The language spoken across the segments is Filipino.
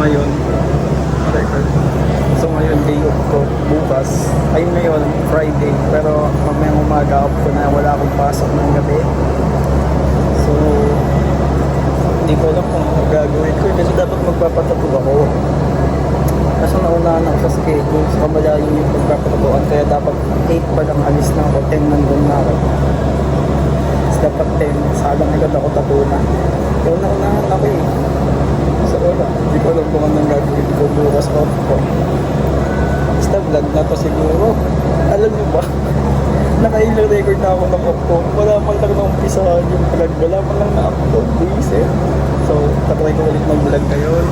ngayon, record. So ngayon, day off ko. Bukas. Ay ngayon, Friday. Pero mamayang umaga off ko na. Wala akong pasok ng gabi. So, hindi ko alam kung ano gagawin ko. Kasi dapat magpapatapog ako. Kaso naunahan ako sa schedule. So, malayo yung pagpapatapuan. Kaya dapat 8 pa lang alis na ako. 10 nandun na ako. Dapat 10. Salang agad ako tapuna. Kaya naunahan ako eh. Hindi ko alam kung anong gagawin ko bukas off ko. Basta vlog na to siguro. Alam niyo ba? Nakailang record na ako ng ko. Wala man lang na umpisahan yung vlog. Wala man lang na-upload. Buisit. So, tatry ko ulit mag-vlog ngayon.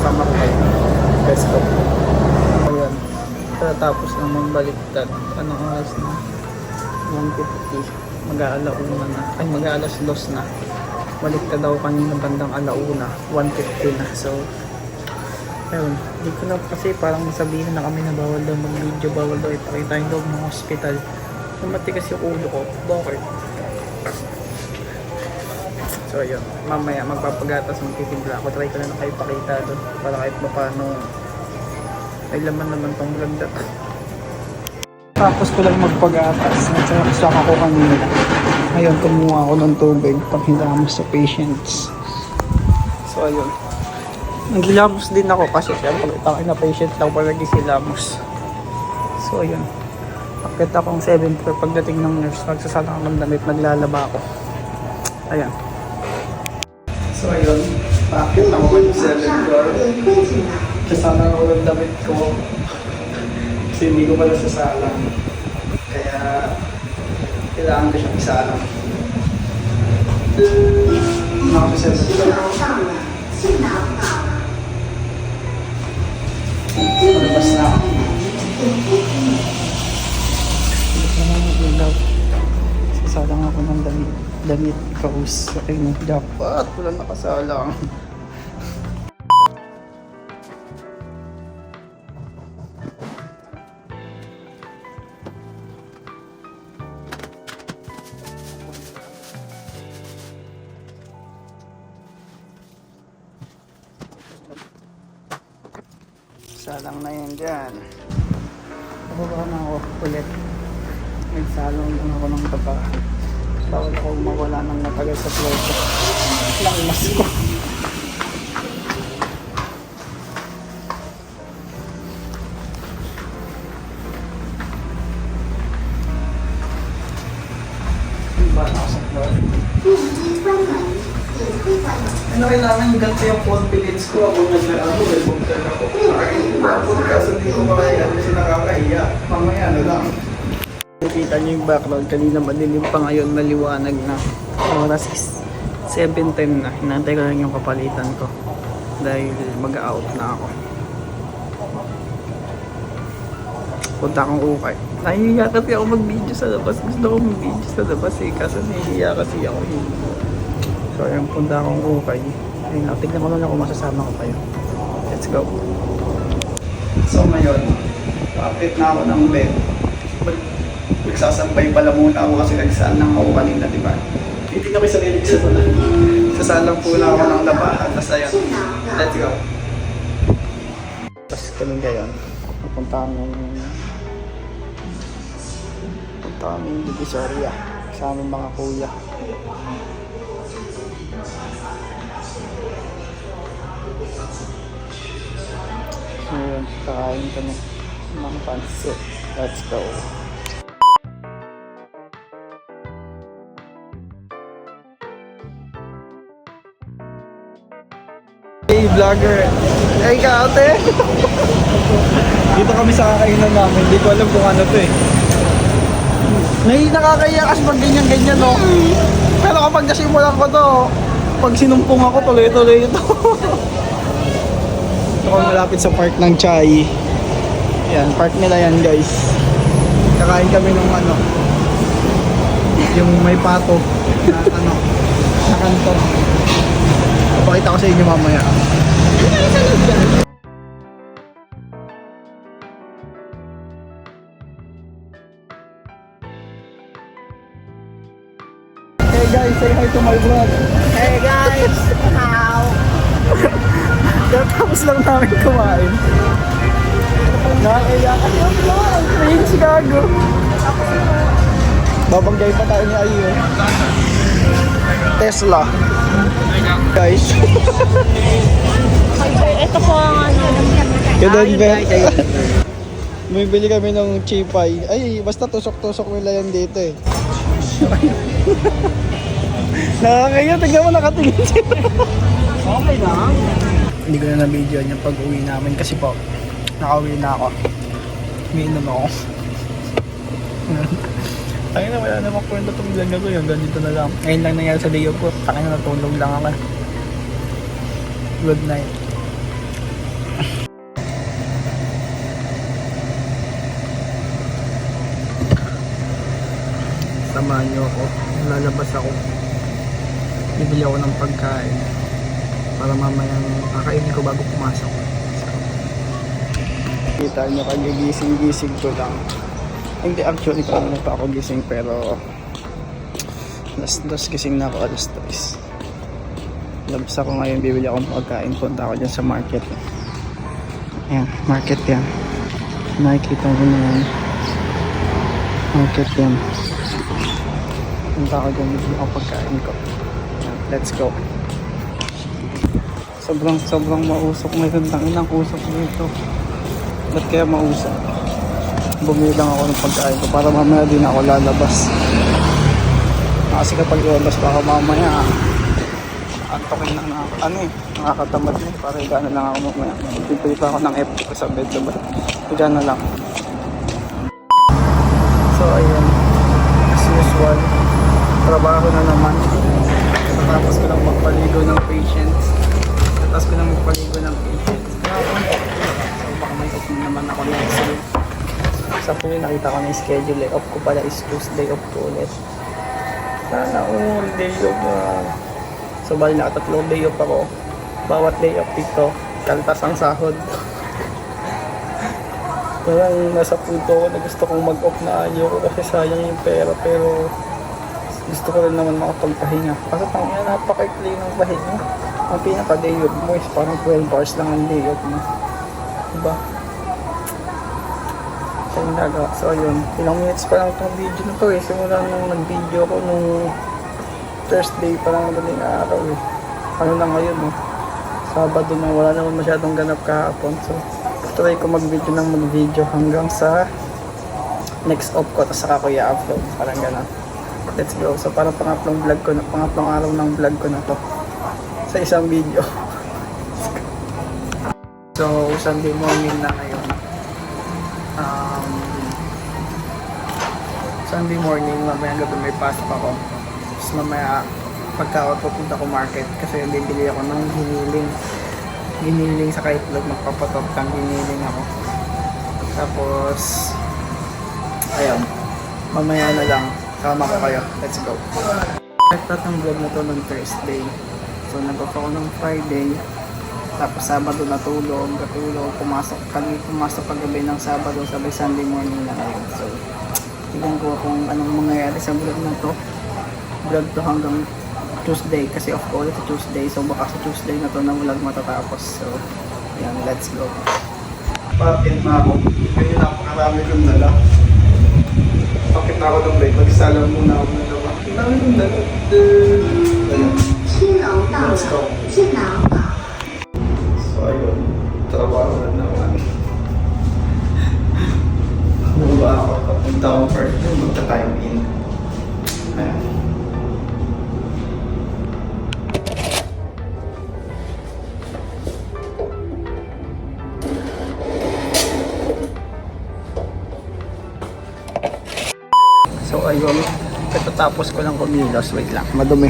Sama ko kayo. Let's go. Ayan. Tapos naman baliktad. Anong oras na? 1.50. Mag-aalauna na. Ay, mag-aalas dos na. Baliktad ako kanina bandang alauna. 1.50 na. So, ayun. Hindi ko na kasi parang sabihin na kami na bawal daw mag-video, bawal daw ipakita yung loob ng hospital. Matigas yung ulo ko. Bakit? So ayun, mamaya magpapagatas magtitimpla ako. Try ko na lang kayo pakita doon para kahit pa paano may laman naman tong vlog na. Tapos ko lang magpagatas. Nagsasak ako kanina. Ngayon, kumuha ako ng tubig pang hilamos sa patients. So ayun. Naghilamos din ako kasi syempre takin na patient lang pag naghihilamos. So ayun. Akit akong 7 floor pagdating ng nurse. Magsasalang ako ng damit, naglalaba ako. Ayan. So ayun, bakit ako yung 7 floor? Kasama ako ng damit ko. Kasi hindi ko pala sasalang. Kaya kailangan ko siyang isalang. Mga ko 7 floor. Palabas na ako. Sasalang ako ng damit. Damit kaus. Ayun, dapat wala nakasalang. Kailangan ganito yung confidence ko ako nag-ano, may bumtan ako. Ay, kasi hindi ko makaya kasi nakakahiya. Mamaya na lang. Nakita niyo yung background, kanina madilim pa ngayon, maliwanag na. Oras is 7.10 na. Hinantay ko lang yung kapalitan ko. Dahil mag-out na ako. Punta akong ukay. Nahihiya kasi ako mag-video sa labas. Gusto ko mag-video sa labas eh. Kaso nahihiya kasi ako eh. So ayun, punta akong ukay. Ayun, tignan ko lang kung masasama ko kayo. Let's go. So ngayon, paapit na ako ng bed. Nagsasampay pala muna ako kasi nagsaan lang ako kanina, di ba? Hindi na may sarili sa sana. Sasalang po na ako ng labahan. Tapos ayun, let's go. Tapos kami ngayon, pupunta kami pupunta kami Divisoria sa aming mga kuya. Ngayon, kakain kami ng pansit. Let's go. Hey, vlogger. Hey, kaate. Dito kami sa kakainan namin. Hindi ko alam kung ano to eh. Nay, nakakaya kasi pag ganyan-ganyan, no? Pero kapag nasimulan ko to, pag sinumpong ako, tuloy-tuloy ito. Ito kami malapit sa park ng Chai. Yan, park nila yan, guys. Kakain kami ng ano, yung may pato na ano, na kanto. Papakita ko sa inyo mamaya. Hey guys, say hi to my vlog. Hey guys! How? Tapos lang namin kumain. Nakakaya ka. Ang cringe gago. Babanggay pa tayo ni Ayo. Tesla. Guys. Ito po ang ano. Ganun ba? May bili kami ng chipay. Ay, basta tusok-tusok nila yan dito eh. Nakakaya, tignan mo nakatingin siya. Okay lang. Hindi ko na na-video yung pag-uwi namin kasi po, nakauwi na ako. Umiinom ako. Tayo na, wala namang kwento itong vlog na to yun. Ganito na lang. Ngayon lang nangyari sa day of ko. Tayo na, natulog lang ako. Good night. Samahan niyo ako. Lalabas ako. Bibili ako ng pagkain para mamayang kakainin ko bago pumasok. Kita nyo kagigising-gising ko lang. Hindi actually pa na pa ako gising pero alas dos gising na ako alas dos. Labas ako ngayon, bibili akong pagkain. Punta ako dyan sa market. Ayan, market yan. Nakikita ko na yan. Market yan. Punta ako dyan, bibili ako pagkain ko. Ayan, let's go. Sobrang sobrang mausok ngayon. Tanginang usok dito. Ba't kaya mausok? Bumili lang ako ng pagkain ko para mamaya din ako lalabas. Kasi kapag lumabas pa mamaya, antokin na na ano eh, nakakatamad na. Para higa na lang ako mamaya. Pipili pa ako ng FT ko sa bed diba? Higa na lang. So ayun, as usual, trabaho na naman. Tapos ko lang magpaligo ng patients. Tapos ko lang magpaligo ng patients. So baka may off na naman ako next week. Sa po yung nakita ko na yung schedule eh. Off ko pala is Tuesday off ko ulit. Sana all day off na. So bali nakatatlong day off ako. Bawat day off dito, kaltas ang sahod. Parang nasa punto ko na gusto kong mag-off na ayaw kasi sayang yung pera pero gusto ko rin naman makapagpahinga. Kasi pang ina napaka-clean ng pahinga. Ang pinaka-day off mo is parang 12 hours lang ang day off mo. Diba? Kaya naga. So ayun, ilang minutes pa lang itong video na to eh. Simula nung nag-video ko nung Thursday pa lang madaling araw eh. Ano na ngayon eh. Sabado na wala naman masyadong ganap kahapon. So try ko mag-video ng mag-video hanggang sa next off ko. Tapos saka ko i-upload. Parang gano'n. Let's go. So parang pangatlong vlog ko na, pangatlong araw ng vlog ko na to. Sa isang video. so Sunday morning na ngayon. Um, Sunday morning, mamaya gabi may pasok ako. Tapos mamaya, pagka ako pupunta ko market, kasi bibili ako ng giniling. Giniling sa kaitlog, magpapatok kang giniling ako. Tapos, ayun, mamaya na lang, sama ko kayo. Let's go. Nagtat ng vlog na to ng Thursday. So, nag-off ako ng Friday. Tapos Sabado natulog, natulog, pumasok kami, pumasok kagabi ng Sabado, sabay Sunday morning na ngayon. So, tignan ko kung anong mangyayari sa vlog na to. Vlog to hanggang Tuesday, kasi off ko ulit Tuesday. So, baka sa Tuesday na to na vlog matatapos. So, yan, let's go. Pakit na ako. Kaya napakarami kong dala. Pakit na ako ng bike. Mag-isalam muna ako ng dala. Ang dami kong dala. So, ayun. Trabaho na naman. Ano ako? Papunta akong first time. Magta-time in. So ayun, katatapos ko lang kumilos. Wait lang, madumi.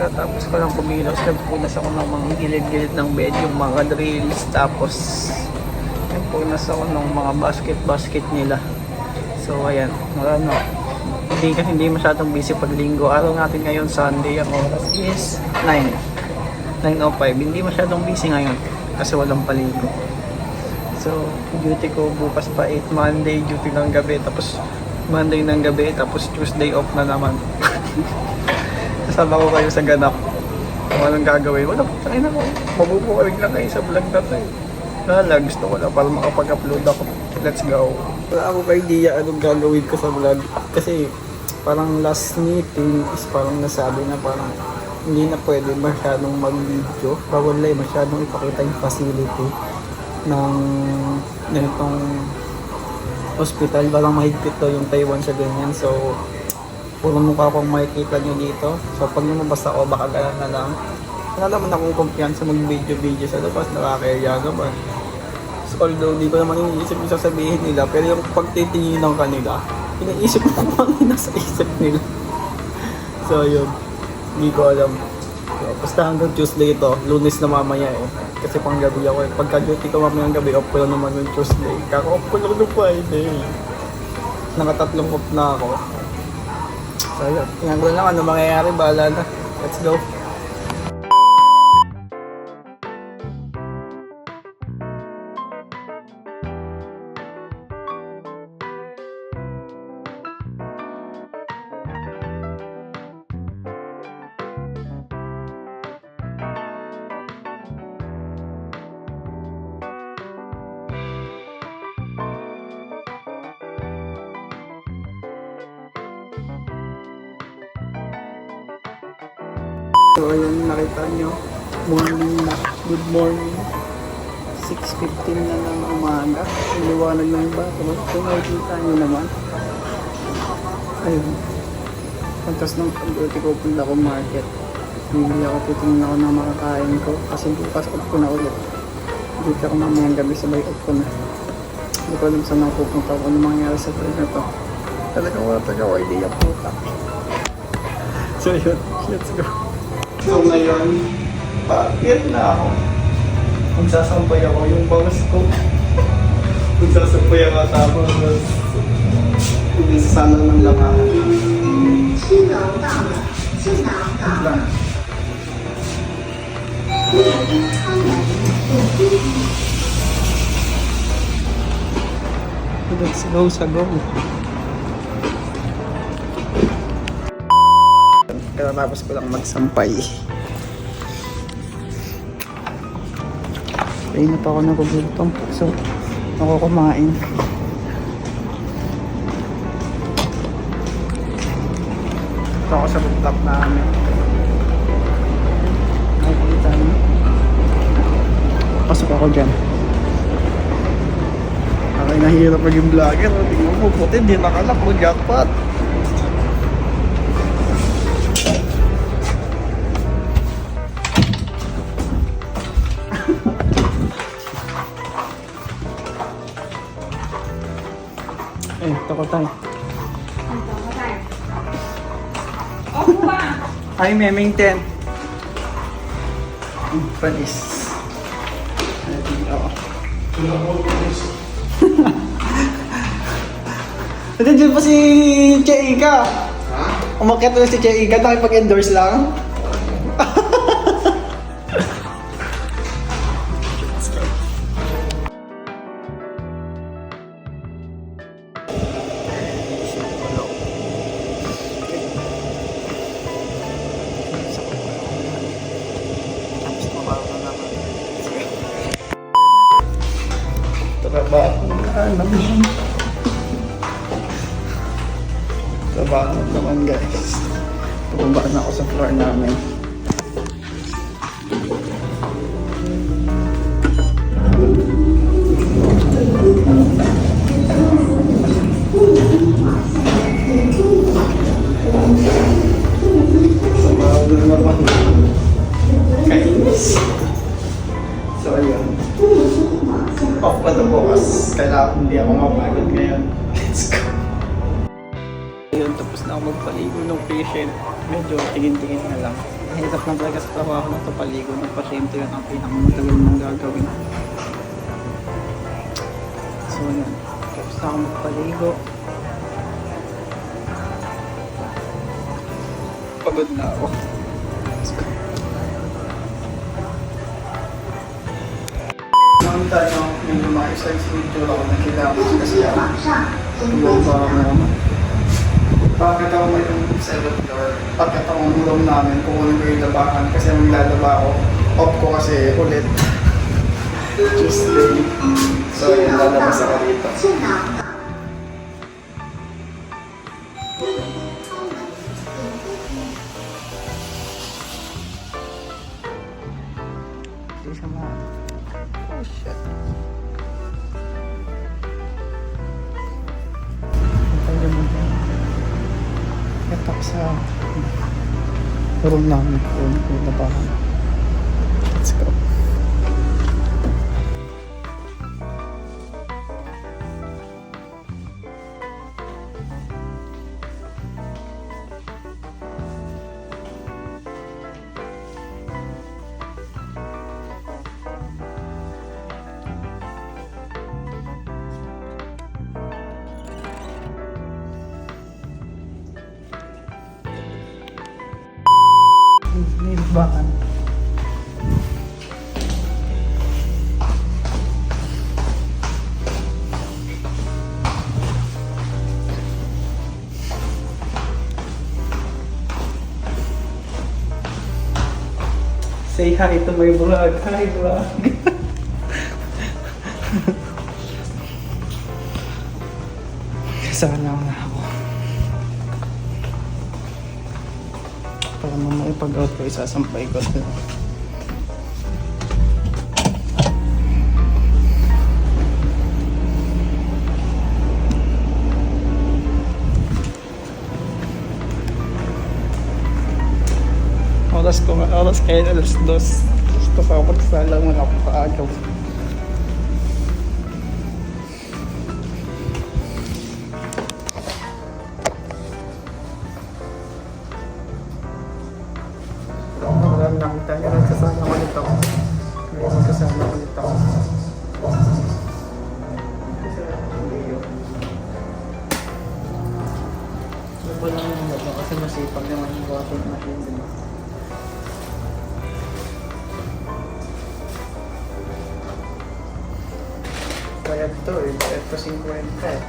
Katapos ko lang kumilos, nagpunas ako ng mga gilid-gilid ng bed, yung mga drills, tapos nagpunas ako ng mga basket-basket nila. So ayan, ano, hindi kasi hindi masyadong busy pag linggo. Araw natin ngayon, Sunday, ang oras is 9. 9.05. Hindi masyadong busy ngayon kasi walang paligo. So, duty ko bukas pa 8 Monday, duty ng gabi, tapos Monday ng gabi, tapos Tuesday off na naman. Kasama ko kayo sa ganap. Kung anong gagawin, wala po tayo na ko. Mabubuhay lang kayo sa vlog na to eh. Lala, gusto ko lang para makapag-upload ako. Let's go. Wala ako pa idea anong gagawin ko sa vlog. Kasi parang last meeting is parang nasabi na parang hindi na pwede masyadong mag-video. Bawal lang eh, masyadong ipakita yung facility ng ganitong hospital. Parang mahigpit to yung Taiwan sa ganyan. So, puro mukha kong makikita nyo dito. So, pag lumabas ako, baka ganun na lang. Wala naman akong kumpiyansa mag-video-video sa labas. Nakakaya naman. So, although di ko naman iniisip yung sasabihin nila, pero yung pagtitinginan kanila, iniisip ko kung ano nasa isip nila. So, yun. Hindi ko alam. So, basta hanggang Tuesday ito, lunes na mamaya eh. Kasi pang gabi ako eh. Pagka duty ko mamayang gabi, off ko lang naman yung Tuesday. Kaka-off ko lang ng Friday. Nakatatlong off na ako. So, yun. Ko lang ano mangyayari. Bahala na. Let's go. So, ayun, nakita nyo. Morning na. Good morning. 6.15 na ng umaga. Ang liwanag ng bathroom. Kung nakikita nyo naman. Ayun. Pagkas ng pag-duty ko, punta ko market. Bibili ako, titingin ako ng makakain ko. Kasi bukas off ko na ulit. Duty ako mamayang gabi, sabay off ko na. Hindi ko alam saan ako pupunta kung ano mangyayari sa vlog na to. Talagang wala talaga idea puta. So yun, let's go. So ngayon, paakyat na ako. Magsasampay ako yung bangas ko. Magsasampay ako tapos hindi sa sala ng laman. Lang. Let's go sa go. Katatapos ko lang magsampay. Kaya na pa ako nagugutom. So, ako kumain. Ito ako sa rooftop namin. Nakikita niyo? Pasok ako dyan. Akay nahihirap maging vlogger. Tingnan mo, puti, di nakalak mo, jackpot. Eh, tako tayo. Ay, memeng 10. Mm, Panis. Oo. Nandiyan pa si Che Ika. Ha? Umakyat na si Che Ika, nakipag-endorse lang. Naman. Trabaho na naman guys. Pababa na ako sa floor namin. Kailangan hindi ako mapagod ngayon. Let's go. Ayun, tapos na ako magpaligo ng patient. Medyo tingin-tingin na lang. Hirap lang talaga sa trabaho na to paligo ng pasyente yun ang pinakamatagal mong gagawin. So yun, tapos na ako magpaligo. Pagod na ako. Let's go. Noon tayo, medyo si video ako na kailangan kasi ako. Tumaba ako naman. Bakit ako may yung 7th floor? Bakit ako ang room namin kukunin ko yung labahan kasi maglalaba ako. Off ko kasi ulit. Tuesday. So yun, lalabas ako dito. Ito sa room namin kung yung labahan. Let's go. Nilibakan. Say hi to my vlog. Hi vlog. Sana na Para mamaya pag-out ko, isasampay ko sila. Oras ko, oras kayo alas dos. Gusto pa ako magsala mga paagaw. Ba lang yung laba? Kasi masipag naman yung water natin. di ba? Bayad eh. Bayad to 50 eh.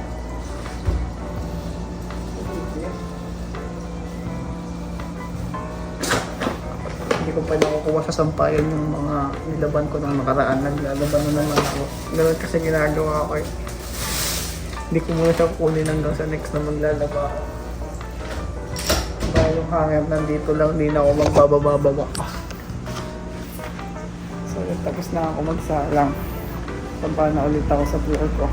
Hindi ko pa nakukuha sa sampayan yung mga nilaban ko nung nakaraan. Naglalaban na naman ako. Ganun kasi ginagawa ko eh. Hindi ko muna siya kukunin hanggang sa next na maglalaba ako hanggang nandito lang, hindi na ako magbabababa. So, tapos na ako magsalang. Pampa na ulit ako sa floor ko.